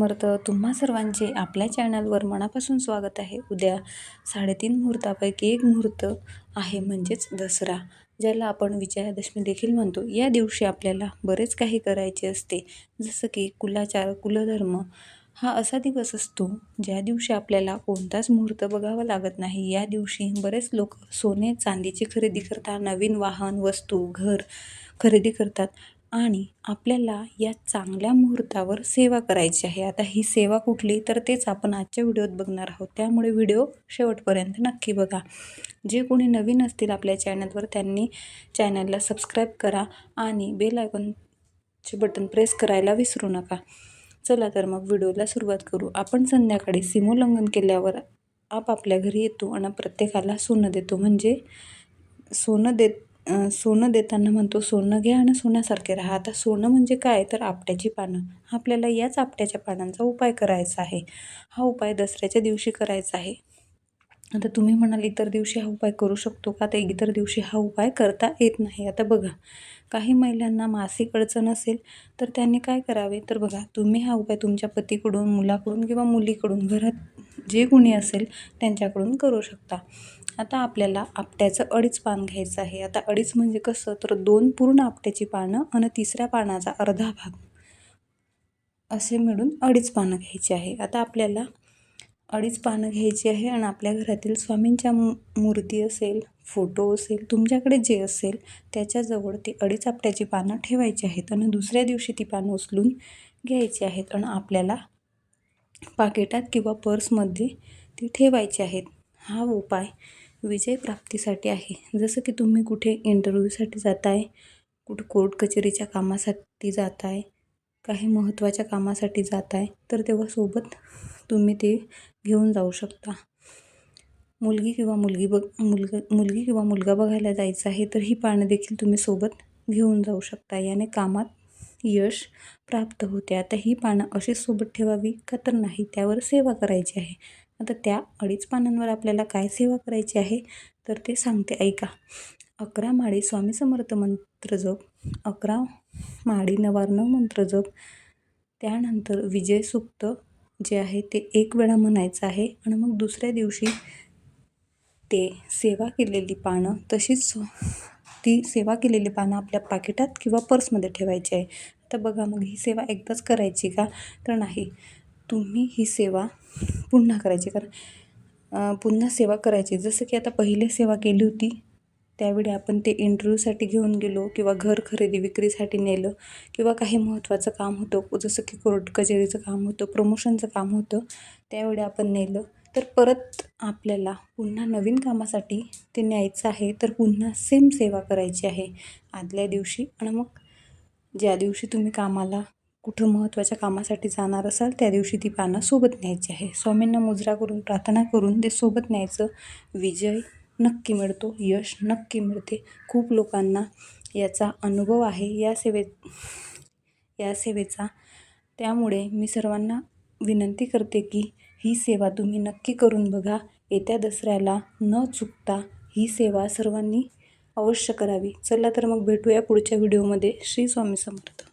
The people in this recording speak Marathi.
समर्थ तुम्हा सर्वांचे आपल्या चॅनलवर मनापासून स्वागत आहे. उद्या साडेतीन मुहूर्तापैकी एक मुहूर्त आहे म्हणजेच दसरा ज्याला आपण विजयादशमी देखील म्हणतो. या दिवशी आपल्याला बरेच काही करायचे असते जसं की कुलाचार कुलधर्म. हा असा दिवस असतो ज्या दिवशी आपल्याला कोणताच मुहूर्त बघावा लागत नाही. या दिवशी बरेच लोक सोने चांदीची खरेदी करतात नवीन वाहन वस्तू घर खरेदी करतात. आणि आपल्याला या चांगल्या मुहूर्तावर सेवा करायची आहे. आता ही सेवा कुठली तर तेच आपण आजच्या व्हिडिओत बघणार आहोत. त्यामुळे व्हिडिओ शेवटपर्यंत नक्की बघा. जे कोणी नवीन असतील आपल्या चॅनलवर त्यांनी चॅनलला सबस्क्राईब करा आणि बेल आयकॉनचे बटन प्रेस करायला विसरू नका. चला तर मग व्हिडिओला सुरुवात करू. आपण संध्याकाळी सीमोल्लंघन केल्यावर आपापल्या घरी येतो आणि प्रत्येकाला सोनं देतो. म्हणजे सोनं देत सोनं देताना म्हणतो सोनं घ्या आणि सोन्यासारखे राहा. आता सोनं म्हणजे काय? तर आपट्याची पानं. आपल्याला याच आपट्याच्या पानांचा उपाय करायचा आहे. हा उपाय दसऱ्याच्या दिवशी करायचा आहे. आता तुम्ही म्हणाल इतर दिवशी हा उपाय करू शकतो का? तर इतर दिवशी हा उपाय करता येत नाही. आता बघा काही महिलांना मासिक अडचण असेल तर त्यांनी काय करावे? तर बघा तुम्ही हा उपाय तुमच्या पतीकडून मुलाकडून किंवा मुलीकडून घरात जे कुणी असेल त्यांच्याकडून करू शकता. आता आपल्याला आपट्याचं अडीच पान घ्यायचं आहे. आता अडीच म्हणजे कसं? तर दोन पूर्ण आपट्याची पानं आणि तिसऱ्या पानाचा अर्धा भाग. असे मिळून अडीच पानं घ्यायची आहे. आता आपल्याला अडीच पानं घ्यायची आहे आणि आपल्या घरातील स्वामींच्या मूर्ती असेल फोटो असेल तुमच्याकडे जे असेल त्याच्याजवळ ते अडीच आपट्याची पानं ठेवायची आहेत. आणि दुसऱ्या दिवशी ती पानं उचलून घ्यायची आहेत. आणि आपल्याला पाकिटात किंवा पर्समध्ये ती ठेवायची आहेत. हा उपाय विजयप्राप्तीसाठी आहे. जसं की तुम्ही कुठे इंटरव्ह्यूसाठी जात आहे कुठं कोर्ट कचेरीच्या कामासाठी जात आहे काही महत्त्वाच्या कामासाठी जात आहे तर तेव्हा सोबत तुम्ही ते घेऊन जाऊ शकता. मुलगी किंवा मुलगी बघ मुलगा मुलगी किंवा मुलगा बघायला जायचं आहे तर ही पानं देखील तुम्ही सोबत घेऊन जाऊ शकता. याने कामात यश प्राप्त होते. आता ही पानं अशी सोबत ठेवावी का तर नाही त्यावर सेवा करायची आहे. आता त्या अडीच पानांवर आपल्याला काय सेवा करायची आहे तर ते सांगते. ऐका. अकरा माळी स्वामी समर्थ मंत्र जप अकरा माळी नवार्णव मंत्र जप त्यानंतर विजय सुक्त जे आहे ते एक वेळा म्हणायचं आहे आणि मग दुसऱ्या दिवशी ते सेवा केलेली पानं तशीच ती सेवा केलेली पानं आपल्या पाकिटात किंवा पर्समध्ये ठेवायची आहे. आता बघा मग ही सेवा एकदाच करायची का? तर नाही. तुम्ही ही सेवा पुन्हा करायची. कारण पुन्हा सेवा करायची. जसं की आता पहिले सेवा केली होती त्यावेळी आपण ते इंटरव्ह्यूसाठी घेऊन गेलो किंवा घर खरेदी विक्रीसाठी नेलं किंवा काही महत्त्वाचं काम होतं. जसं की कोर्ट कचेरीचं काम होतं प्रमोशनचं काम होतं त्यावेळी आपण नेलं. तर परत आपल्याला पुन्हा नवीन कामासाठी ते न्यायचं आहे तर पुन्हा सेम सेवा करायची आहे. आदल्या दिवशी आणि मग ज्या दिवशी तुम्ही कामाला कुठं महत्त्वाच्या कामासाठी जाणार असाल त्या दिवशी ती पानं सोबत न्यायची आहे. स्वामींना मुजरा करून प्रार्थना करून ते सोबत न्यायचं. विजय नक्की मिळतो यश नक्की मिळते. खूप लोकांना याचा अनुभव आहे. या सेवे या सेवेचा. त्यामुळे मी सर्वांना विनंती करते की ही सेवा तुम्ही नक्की करून बघा. येत्या दसऱ्याला न चुकता ही सेवा सर्वांनी अवश्य करावी. चला तर मग भेटूया पुढच्या व्हिडिओमध्ये. श्री स्वामी समर्थ.